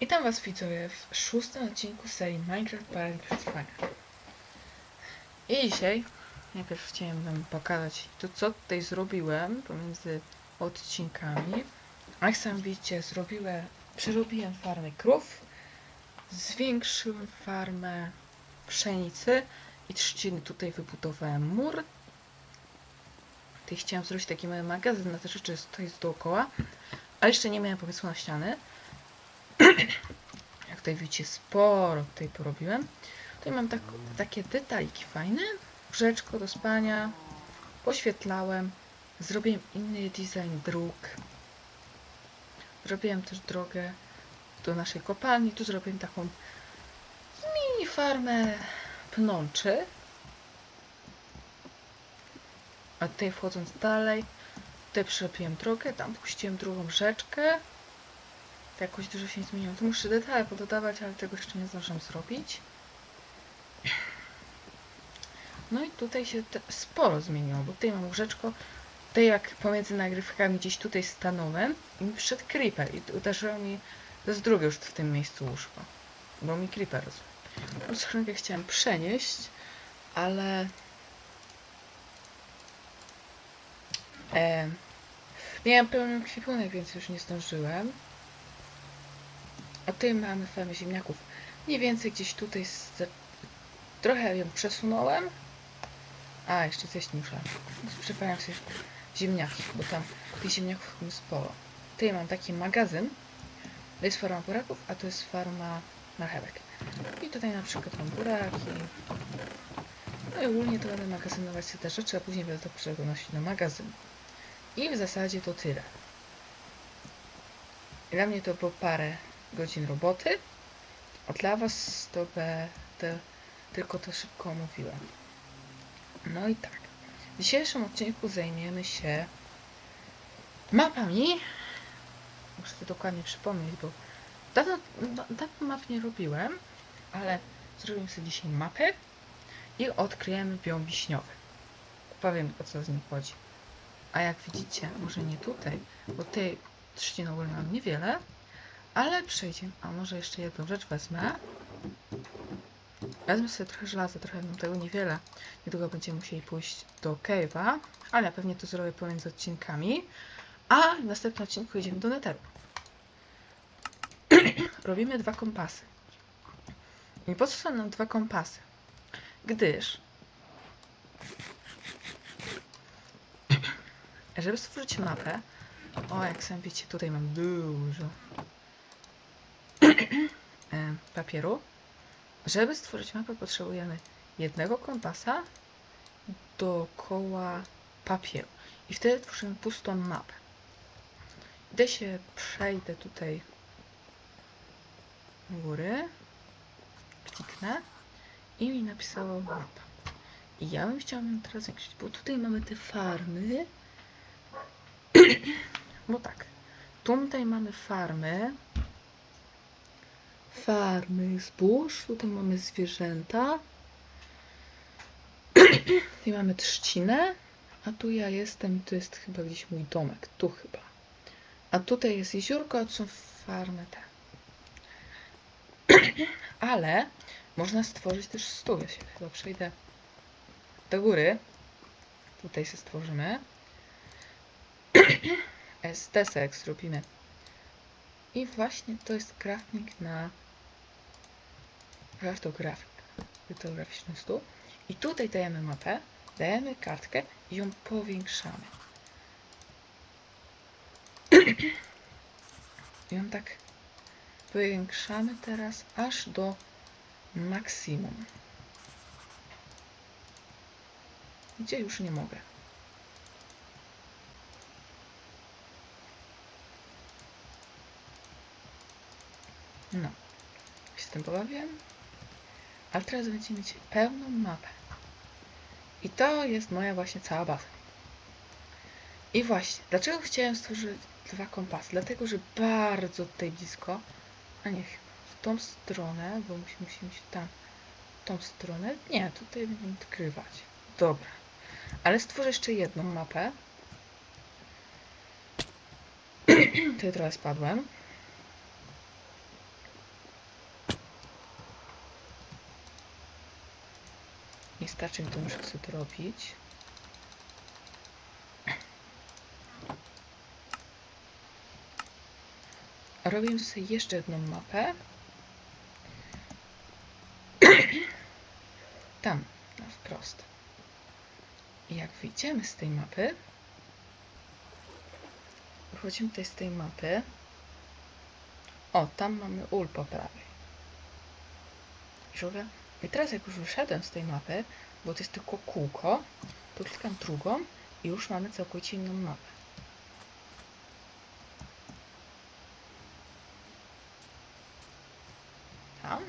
Witam Was widzowie w szóstym odcinku serii Minecraft Park Przetrwania. I dzisiaj najpierw chciałem Wam pokazać to co tutaj zrobiłem pomiędzy odcinkami. Jak sam widzicie zrobiłem, przerobiłem farmę krów, zwiększyłem farmę pszenicy i trzciny. Tutaj wybudowałem mur. Tutaj chciałem zrobić taki mały magazyn na te rzeczy, co jest dookoła. A jeszcze nie miałem pomysłu na ściany. Jak tutaj widzicie, sporo tutaj porobiłem. Tutaj mam tak, takie detaliki fajne. Łóżeczko do spania. Poświetlałem. Zrobiłem inny design dróg. Zrobiłem też drogę do naszej kopalni. Tu zrobiłem taką mini farmę pnączy. A tutaj wchodząc dalej, tutaj przerobiłem drogę, tam puściłem drugą rzeczkę. Jakoś dużo się nie zmieniło. Tu muszę detale pododawać, ale tego jeszcze nie zdążyłem zrobić. No i tutaj się sporo zmieniło, bo tutaj mam łóżeczko. Tutaj jak pomiędzy nagrywkami gdzieś tutaj stanąłem i mi przyszedł creeper i uderzyło mi to jest drugie już w tym miejscu łóżko. Bo mi creeper rozumie. Tu skrzynkę chciałem przenieść, ale e, miałem pełny kwipunek, więc już nie zdążyłem. A tutaj mamy fermę ziemniaków. Mniej więcej gdzieś tutaj trochę ją przesunąłem. A, jeszcze coś muszę. Przypomniałem sobie ziemniaki, bo tam tych ziemniaków jest sporo. Tutaj mam taki magazyn. To jest farma buraków, a to jest farma marchewek. I tutaj na przykład mam buraki. No i ogólnie to będę magazynować te rzeczy, a później będę to przenosić do magazynu. I w zasadzie to tyle. Dla mnie to było parę godzin roboty, a dla Was to będę tylko to szybko omówiłem. No i tak. W dzisiejszym odcinku zajmiemy się mapami. Muszę to dokładnie przypomnieć, bo dawno, da- dawno map nie robiłem, ale zrobimy sobie dzisiaj mapy i odkryjemy biom wiśniowy. Powiem o co z nim chodzi. A jak widzicie, może nie tutaj, bo tej trzciny ogólnie mam niewiele, ale przejdziemy. A może jeszcze jedną rzecz wezmę. Wezmę sobie trochę żelaza, trochę mam tego niewiele. Niedługo będziemy musieli pójść do cave'a, ale pewnie to zrobię pomiędzy odcinkami. A w następnym odcinku idziemy do netheru. Robimy dwa kompasy. I po co są nam dwa kompasy? Gdyż żeby stworzyć mapę, o jak sami widzicie, tutaj mam dużo papieru. Żeby stworzyć mapę potrzebujemy jednego kompasa dookoła papieru. I wtedy tworzymy pustą mapę. Gdy się przejdę tutaj góry, kliknę i mi napisało mapa. I ja bym chciała ją teraz zwiększyć, bo tutaj mamy te farmy. Bo tak, tutaj mamy farmy, farmy zbóż, tutaj mamy zwierzęta, tutaj mamy trzcinę, a tu ja jestem i tu jest chyba gdzieś mój domek, tu chyba. A tutaj jest jeziorko, a tu są farmy te. Ale można stworzyć też stół. Ja się chyba przejdę do góry. Tutaj się stworzymy. Z desek zrobimy. I właśnie to jest grafik na kartografik. Kartograficzny stół. I tutaj dajemy mapę, dajemy kartkę i ją powiększamy. I ją tak powiększamy teraz aż do maksimum. Gdzie już nie mogę. No, się z tym pobawiłem. Ale teraz będziemy mieć pełną mapę. I to jest moja właśnie cała baza. I właśnie, dlaczego chciałem stworzyć dwa kompasy? Dlatego, że bardzo tutaj blisko, a nie w tą stronę, bo musimy, musimy iść tam, w tą stronę. Nie, tutaj będziemy odkrywać. Dobra. Ale stworzę jeszcze jedną mapę. Tutaj trochę spadłem. Starczy mi, to muszę sobie to robić. Robię sobie jeszcze jedną mapę. Tam, na wprost. I jak wyjdziemy z tej mapy, wychodzimy tutaj z tej mapy. O, tam mamy ul po prawej. I teraz jak już wyszedłem z tej mapy, bo to jest tylko kółko, to klikam drugą i już mamy całkowicie inną mapę. Tam?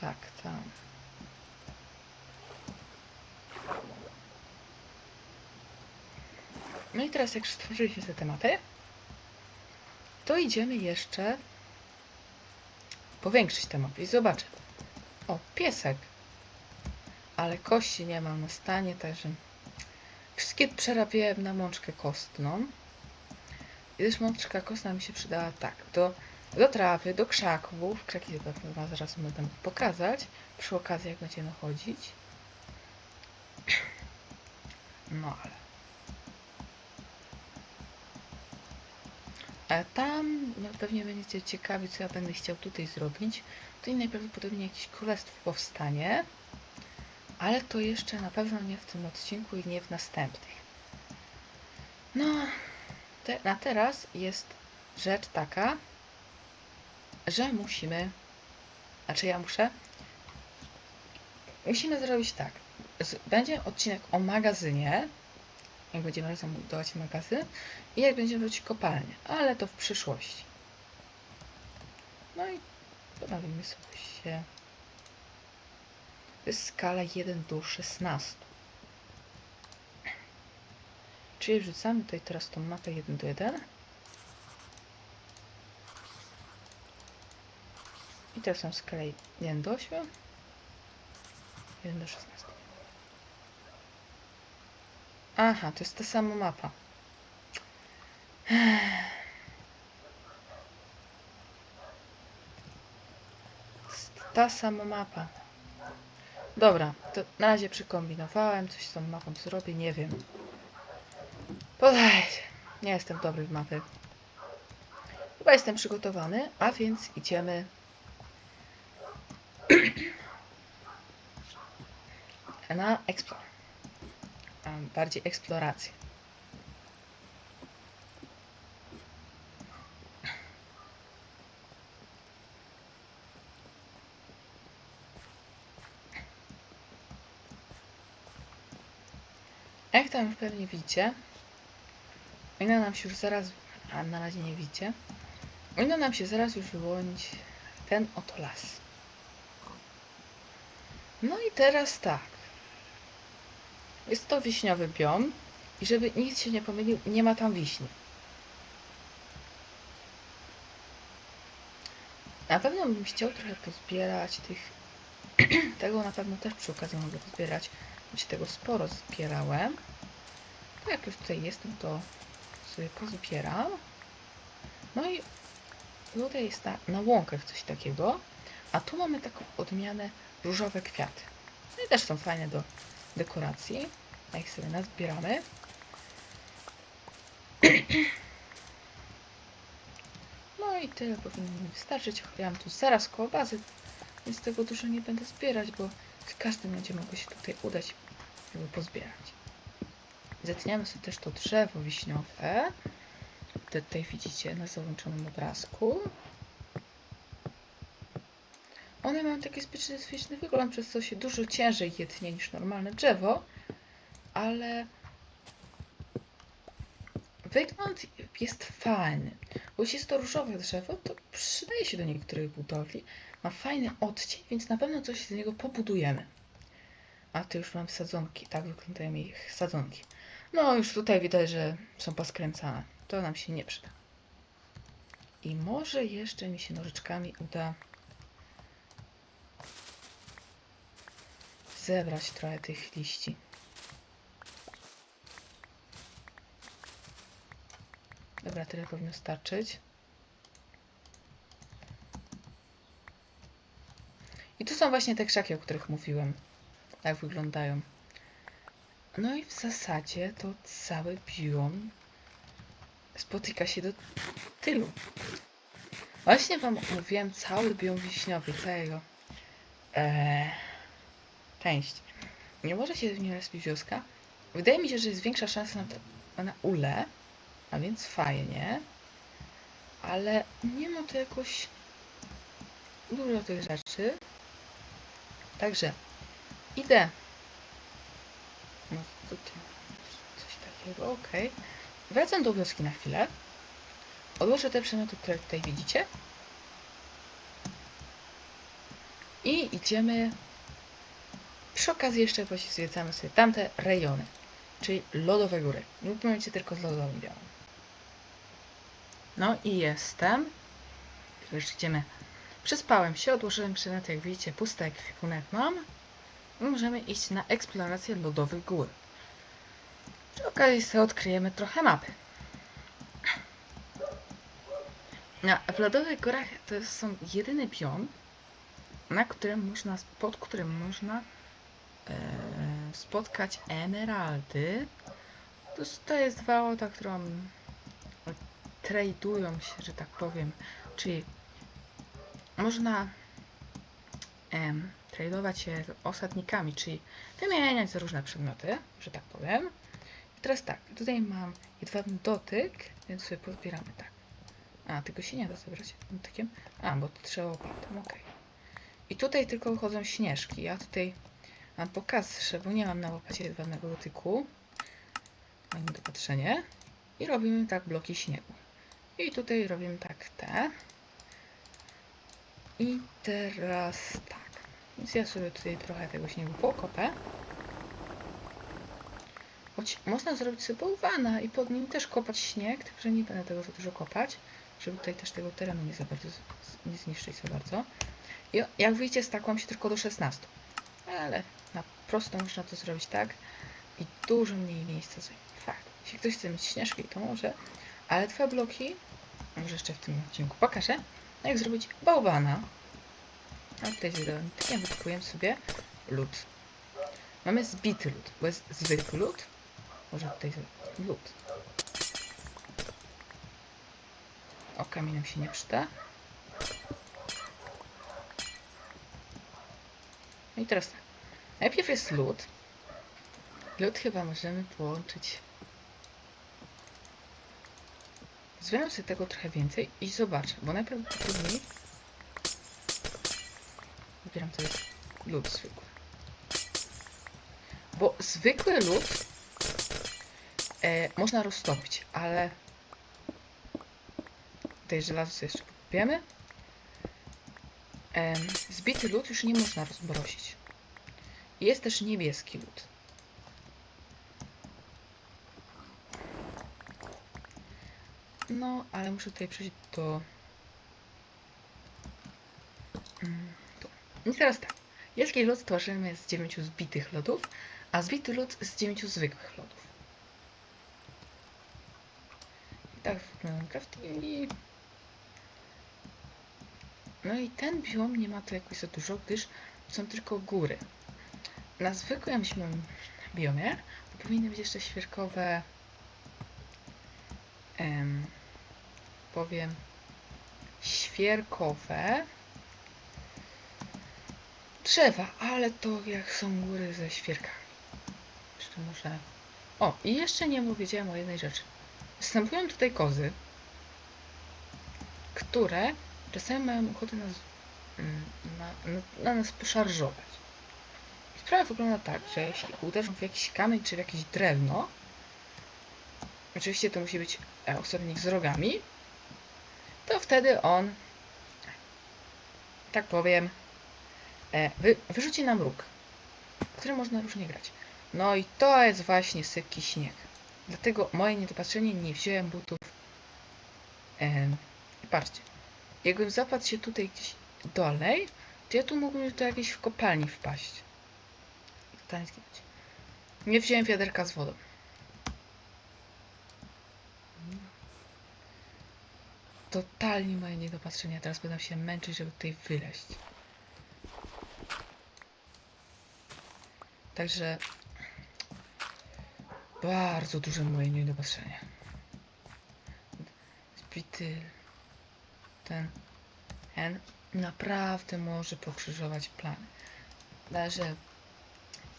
Tak, tam. No i teraz jak stworzyliśmy te tematy, to idziemy jeszcze powiększyć tę mapę i zobaczę. O, piesek. Ale kości nie mam na stanie, także wszystkie przerabiałem na mączkę kostną. I też mączka kostna mi się przydała tak, do, do trawy, do krzaków. Krzaki chyba zaraz będę pokazać, przy okazji jak będziemy chodzić. No ale... A tam no, pewnie będziecie ciekawi, co ja będę chciał tutaj zrobić. Tutaj najprawdopodobniej jakieś królestwo powstanie, ale to jeszcze na pewno nie w tym odcinku i nie w następnych. No, te, na teraz jest rzecz taka, że musimy, znaczy ja muszę, musimy zrobić tak. Będzie odcinek o magazynie, jak będziemy razem budować magazyn i jak będziemy robić kopalnię, ale to w przyszłości. No i pobawimy sobie się. To jest skala 1 do 16. Czyli wrzucamy tutaj teraz tą mapę 1 do 1. I teraz mam skalę 1 do 8. 1 do 16. Aha, to jest ta sama mapa. Ta sama mapa. Dobra, to na razie przykombinowałem, coś z tą mapą zrobię, nie wiem. Podajcie. Nie jestem dobry w mapy. Chyba jestem przygotowany, a więc idziemy na eksplor. Bardziej eksplorację. Jak tam pewnie widzicie, powinno nam się już zaraz, a na razie nie widzicie, powinno nam się zaraz już wyłonić ten oto las. No i teraz tak. Jest to wiśniowy biom i żeby nikt się nie pomylił, nie ma tam wiśni. Na pewno bym chciał trochę pozbierać tych... tego na pewno też przy okazji mogę pozbierać. Bo się tego sporo zbierałem. To jak już tutaj jestem, to sobie pozbieram. No i tutaj jest na, na łąkach coś takiego. A tu mamy taką odmianę różowe kwiaty. No i też są fajne do dekoracji. A ich sobie nazbieramy. No i tyle powinno mi wystarczyć. Ja mam tu zaraz koło bazy, więc tego dużo nie będę zbierać, bo w każdym będzie mogło się tutaj udać, żeby pozbierać. Zetniamy sobie też to drzewo wiśniowe. Tutaj widzicie na załączonym obrazku. One mają taki specyficzny wygląd, przez co się dużo ciężej je tnie niż normalne drzewo, ale wygląd jest fajny. Bo jeśli jest to różowe drzewo, to przydaje się do niektórych budowli. Ma fajny odcień, więc na pewno coś z niego pobudujemy. A tu już mam sadzonki, tak wyglądają ich sadzonki. No już tutaj widać, że są poskręcane. To nam się nie przyda. I może jeszcze mi się nożyczkami uda zebrać trochę tych liści. Dobra, tyle powinno starczyć. są właśnie te krzaki, o których mówiłem. Tak wyglądają. No i w zasadzie to cały biom spotyka się do tylu. Właśnie wam mówiłem cały biom wiśniowy, całego. Eee, część. Nie może się w respić wioska. Wydaje mi się, że jest większa szansa na, to, na ule, a więc fajnie. Ale nie ma tu jakoś dużo tych rzeczy. Także idę. No tutaj coś takiego, okej. Wracam do wioski na chwilę. Odłożę te przedmioty, które tutaj widzicie. I idziemy. Przy okazji jeszcze właśnie zwiedzamy sobie tamte rejony, czyli lodowe góry. Tym momencie tylko z lodowym białym. No i jestem. Już idziemy. Przespałem się, odłożyłem przedmioty, jak widzicie, pusty ekwipunek mam. I możemy iść na eksplorację lodowych gór. Przy okazji sobie odkryjemy trochę mapy. No, w lodowych górach to są jedyny biom, na którym można, pod którym można spotkać emeraldy. To, to jest waluta, którą tradują się, że tak powiem, czyli można em, tradować się osadnikami, czyli wymieniać różne przedmioty, że tak powiem. I teraz tak, tutaj mam jedwabny dotyk, więc sobie pozbieramy tak. A, tego się nie da zebrać dotykiem. A, bo to trzeba łopatą, okej. I tutaj tylko wychodzą śnieżki. Ja tutaj mam pokaz, bo nie mam na łopacie jedwabnego dotyku. Mam dopatrzenie. I robimy tak bloki śniegu. I tutaj robimy tak te. I teraz tak. Więc ja sobie tutaj trochę tego śniegu pokopę. Choć można zrobić sobie bałwana i pod nim też kopać śnieg, tylko że nie będę tego za dużo kopać, żeby tutaj też tego terenu nie za bardzo, nie zniszczyć za bardzo. I jak widzicie, stakłam się tylko do 16. Ale na prosto można to zrobić tak i dużo mniej miejsca zajmie. Fakt. Jeśli ktoś chce mieć śnieżki, to może, ale dwa bloki, może jeszcze w tym odcinku pokażę, jak zrobić bałwana. A tutaj z takiem wytykuję sobie lód. Mamy zbity lód, bo jest zwykły lód. Może tutaj lód. O, kamień nam się nie przyda. No i teraz tak. Najpierw jest lód. Lód chyba możemy połączyć. Zbieram sobie tego trochę więcej i zobaczę, bo najprawdopodobniej wybieram to jest lód zwykły. Bo zwykły lód e, można roztopić, ale tutaj żelazo sobie jeszcze pokupiemy. Em, zbity lód już nie można rozmrozić. Jest też niebieski lód. No, ale muszę tutaj przejść do... Mm, tu. I teraz tak. Niebieski lód tworzymy z dziewięciu zbitych lodów, a zbity lód z dziewięciu zwykłych lodów. I tak wyglądają craftingi. No i ten biom nie ma tu jakoś za dużo, gdyż są tylko góry. Na zwykłym biomie to powinny być jeszcze świerkowe em, powiem świerkowe drzewa, ale to jak są góry ze świerkami. Jeszcze muszę... O, i jeszcze nie powiedziałem o jednej rzeczy. Występują tutaj kozy, które czasami mają ochotę nas, mm, na, na, na nas poszarżować. Sprawa wygląda tak, że jeśli uderzą w jakiś kamień czy w jakieś drewno, oczywiście to musi być e, osobnik z rogami, to wtedy on, tak powiem, e, wy, wyrzuci nam róg, w którym można różnie grać. No i to jest właśnie sypki śnieg. Dlatego moje niedopatrzenie nie wziąłem butów. Em, patrzcie, jakbym zapadł się tutaj gdzieś dalej, to ja tu mógłbym do jakiejś w kopalni wpaść. Zginąć. Nie wziąłem wiaderka z wodą. Totalnie moje niedopatrzenia. Teraz będę się męczyć, żeby tutaj wyleźć. Także bardzo duże moje niedopatrzenie. Zbity ten hen naprawdę może pokrzyżować plany. Także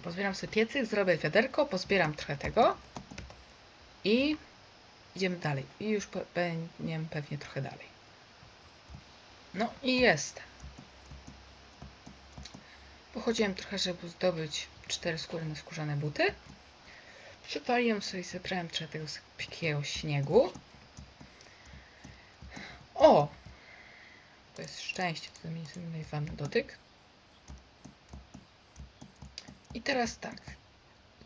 pozbieram sobie piecyk, zrobię wiaderko, pozbieram trochę tego i idziemy dalej. I już będziemy pewnie trochę dalej. No i jest. Pochodziłem trochę, żeby zdobyć cztery skóry na skórzane buty. Przypaliłem sobie, zebrałem trochę tego sypkiego śniegu. O! To jest szczęście, to mi wam dotyk. I teraz tak.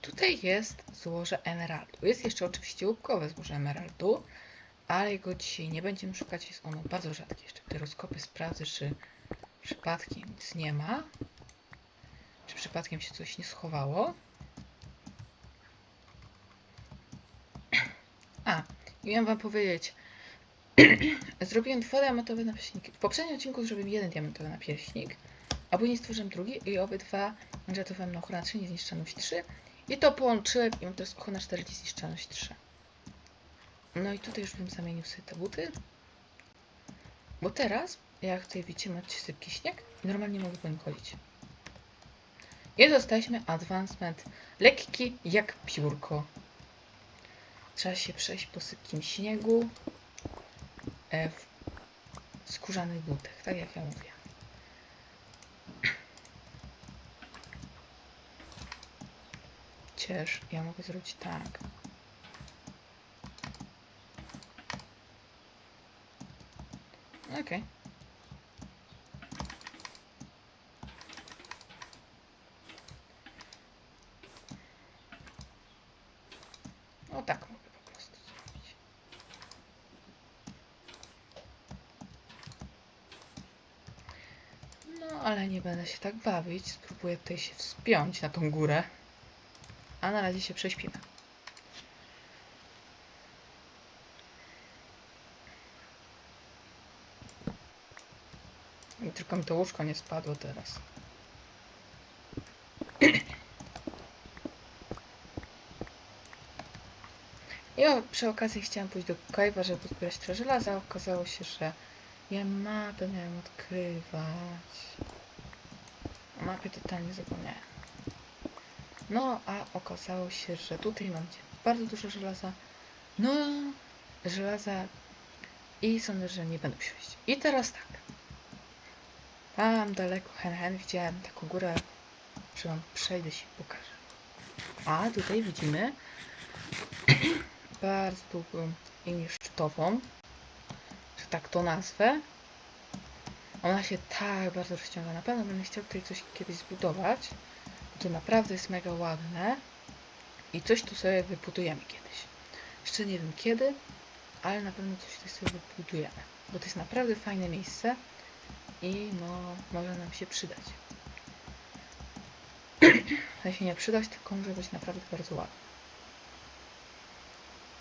Tutaj jest złoże emeraldu. Jest jeszcze oczywiście łupkowe złoże emeraldu, ale jego dzisiaj nie będziemy szukać. Jest ono bardzo rzadkie. Jeszcze te rozkopy sprawdzę, czy przypadkiem nic nie ma. Czy przypadkiem się coś nie schowało. A, i miałem wam powiedzieć. Zrobiłem dwa diamentowe napierśniki. W poprzednim odcinku zrobiłem jeden diamentowy napierśnik, a później stworzyłem drugi i obydwa żartowałem na ochronę 3, niezniszczalność 3. I to połączyłem i mam teraz ochrona 4, niezniszczalność 3. No i tutaj już bym zamienił sobie te buty. Bo teraz, jak tutaj widzicie, macie sypki śnieg normalnie mogę nim chodzić. I dostaliśmy advancement lekki jak piórko. Trzeba się przejść po sypkim śniegu e, w skórzanych butach, tak jak ja mówię. Ciesz, ja mogę zrobić tak. Okej. O tak mogę po prostu zrobić. No, ale nie będę się tak bawić. Spróbuję tutaj się wspiąć na tą górę. A na razie się prześpimy. I tylko mi to łóżko nie spadło teraz. O, przy okazji chciałam pójść do Kajwa, żeby zbierać trochę żelaza. Okazało się, że ja mapę miałem odkrywać. O mapie totalnie zapomniałem. No, a okazało się, że tutaj mam bardzo dużo żelaza. No, żelaza i sądzę, że nie będę iść. I teraz tak. Tam daleko, hen, hen, widziałem taką górę, że wam przejdę się i pokażę. A tutaj widzimy bardzo długą linię szczytową, że tak to nazwę. Ona się tak bardzo rozciąga. Na pewno będę chciał tutaj coś kiedyś zbudować. To naprawdę jest mega ładne. I coś tu sobie wybudujemy kiedyś. Jeszcze nie wiem kiedy, ale na pewno coś tutaj sobie wybudujemy. Bo to jest naprawdę fajne miejsce i no, może nam się przydać. Ale się nie przydać, tylko może być naprawdę bardzo ładne.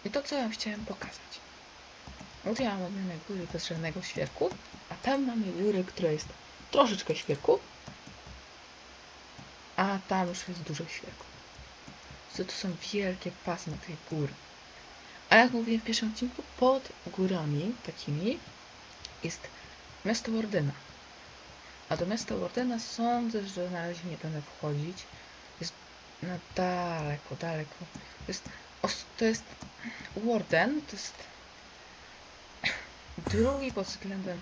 I to, co ja chciałem pokazać. No to ja mam odmianę góry bez żadnego świerku, a tam mamy górę, która jest troszeczkę świerku, tam już jest dużo świerku. Co to są wielkie pasma tej góry. A jak mówiłem w pierwszym odcinku, pod górami takimi jest miasto Wardena. A do miasta Wardena sądzę, że na razie nie będę wchodzić. Jest na daleko, daleko. To jest, to jest Warden, to jest drugi pod względem...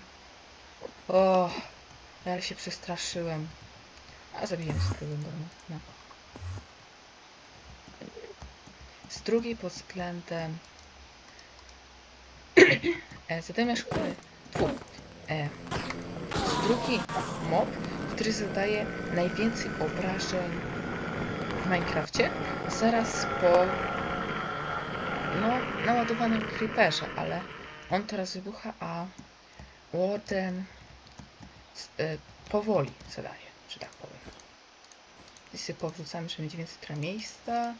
O, ale się przestraszyłem. A zabiję z tego domu. No. Z drugiej pod względem... e, Zadymiarz, który... Fu, e, drugi mob, który zadaje najwięcej obrażeń w Minecrafcie, zaraz po no, naładowanym creeperze, ale on teraz wybucha, a Warden y, powoli zadaje, że tak powiem. I sobie powrzucamy, żeby mieć więcej trochę miejsca.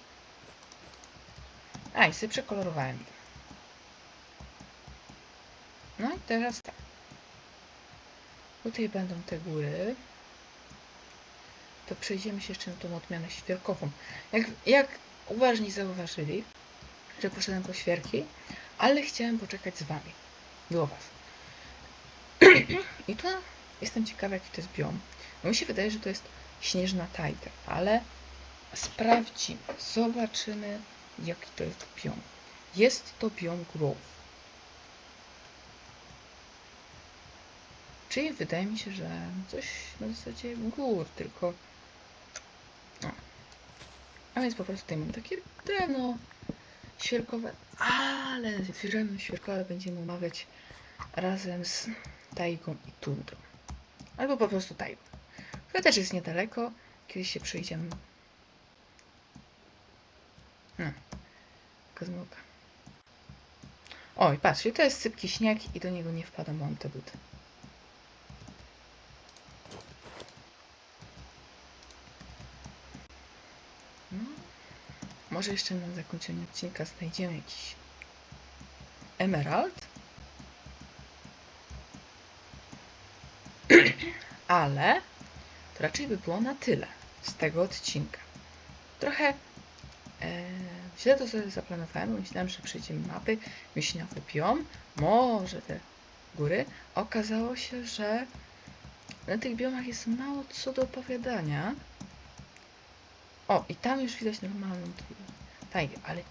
A, i sobie przekolorowałem. No i teraz tak. Tutaj będą te góry. to przejdziemy się jeszcze na tą odmianę świerkową. Jak, jak uważni zauważyli, że poszedłem po świerki, ale chciałem poczekać z wami. Było was. I tu jestem ciekawa, jaki to jest biom. Bo mi się wydaje, że to jest śnieżna tajga, ale sprawdzimy. Zobaczymy, jaki to jest biom. Jest to biom Grove. Czyli wydaje mi się, że coś na zasadzie gór, tylko. No. A więc po prostu tutaj mam takie drewno świerkowe, ale drewno świerkowe będziemy omawiać razem z tajgą i tundrą. Albo po prostu tajgą. To też jest niedaleko, kiedyś się przejdziemy. No. Kozmułka. Oj, patrzcie, to jest sypki śnieg i do niego nie wpadam, bo mam te buty. No. Może jeszcze na zakończenie odcinka znajdziemy jakiś emerald? Ale to raczej by było na tyle z tego odcinka. Trochę e, źle to sobie zaplanowałem, myślałem, że przejdziemy mapy, wiśniowy biom, może te góry. Okazało się, że na tych biomach jest mało co do opowiadania. O, i tam już widać normalną tajgę, ale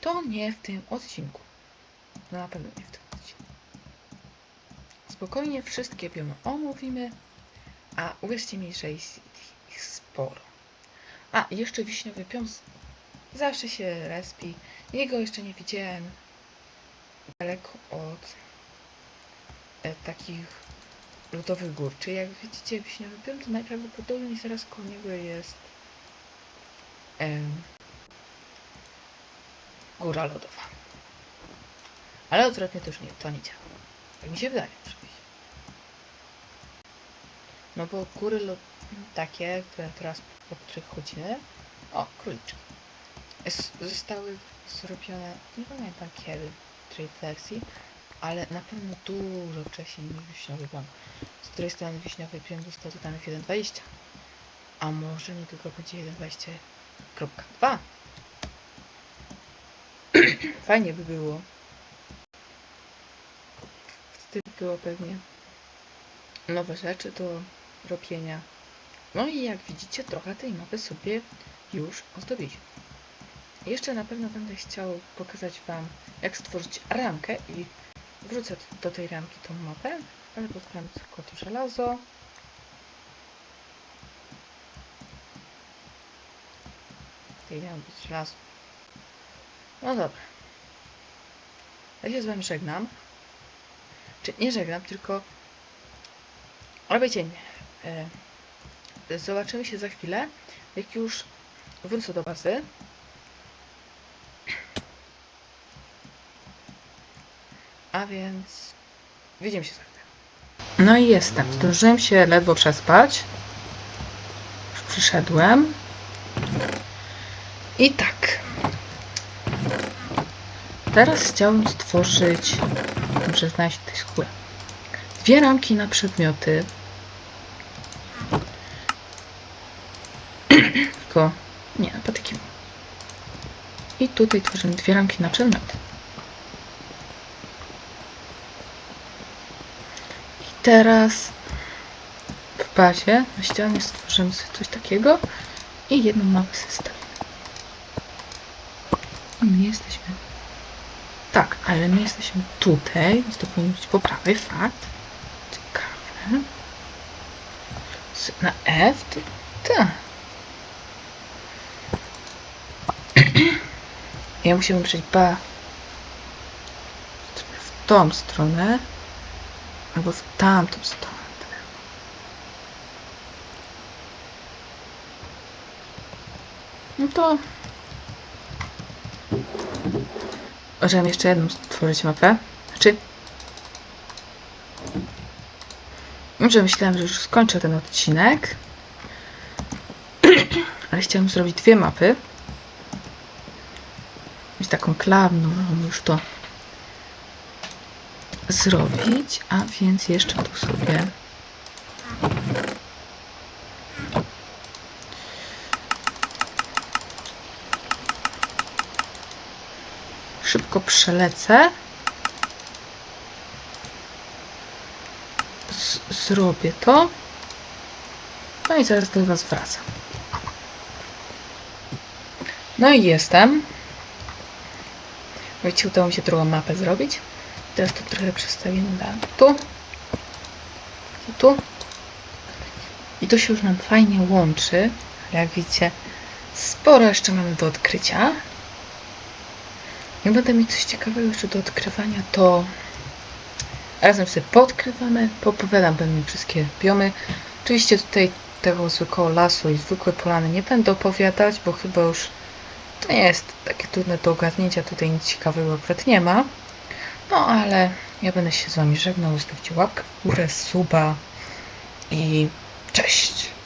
to nie w tym odcinku. No na pewno nie w tym odcinku. Spokojnie wszystkie biomy omówimy, a uwierzcie mi, że jest ich sporo. A, jeszcze wiśniowy z- zawsze się respi. Jego jeszcze nie widziałem daleko od e, takich gór. Czyli jak widzicie wiśniowy pion, to najprawdopodobniej zaraz koło niego jest em, góra lodowa. Ale odwrotnie to już nie, to nie działa. Tak mi się wydaje oczywiście. No bo lo- takie, które teraz po których chodzimy, o, króliczki, zostały zrobione, nie pamiętam kiedy, wersji, ale na pewno dużo wcześniej niż wiśniowy pion. Z której strony wiśniowy pion został dodany w 1.20. A może niedługo będzie 1.20.2. Fajnie by było. Wtedy było pewnie nowe rzeczy do robienia. No i jak widzicie, trochę tej mapy sobie już ozdobiliśmy. Jeszcze na pewno będę chciał pokazać Wam, jak stworzyć ramkę i wrócę do tej ramki tą mapę, ale postaram tylko to żelazo. Tutaj miało być żelazo. No dobra. Ja się z Wami żegnam. Czy nie żegnam, tylko robię cień. E, zobaczymy się za chwilę, jak już wrócę do bazy. A więc widzimy się za chwilę. No i jestem. Zdążyłem się ledwo przespać. Już przyszedłem. I tak. Teraz chciałbym stworzyć, muszę znaleźć tutaj skórę, dwie ramki na przedmioty. Nie, po takim. I tutaj tworzymy dwie ramki na. I teraz w bazie na ścianie stworzymy sobie coś takiego i jedną mapę zestawimy. My jesteśmy tak, ale my jesteśmy tutaj, więc to powinno być po prawej, fakt. Ciekawe. Na F? To, tak. Ja musimy przejść ba w tą stronę albo w tamtą stronę. No to Możemy jeszcze jedną stworzyć mapę. Znaczy... Może myślałem, że już skończę ten odcinek. Ale chciałem zrobić dwie mapy taką klawną już to zrobić, a więc jeszcze tu sobie szybko przelecę. Z zrobię to. No i zaraz do Was wracam. No i jestem. Wiecie, udało mi się drugą mapę zrobić. Teraz to trochę przestawimy tu. I tu. I to się już nam fajnie łączy. Jak widzicie, sporo jeszcze mamy do odkrycia. Jak będę mieć coś ciekawego jeszcze do odkrywania, to razem sobie podkrywamy, popowiadam Wam wszystkie biomy. Oczywiście tutaj tego zwykłego lasu i zwykłe polany nie będę opowiadać, bo chyba już nie jest takie trudne do ogarnięcia, tutaj nic ciekawego akurat nie ma. No ale ja będę się z Wami żegnał, zostawcie łapkę w górę, suba i cześć!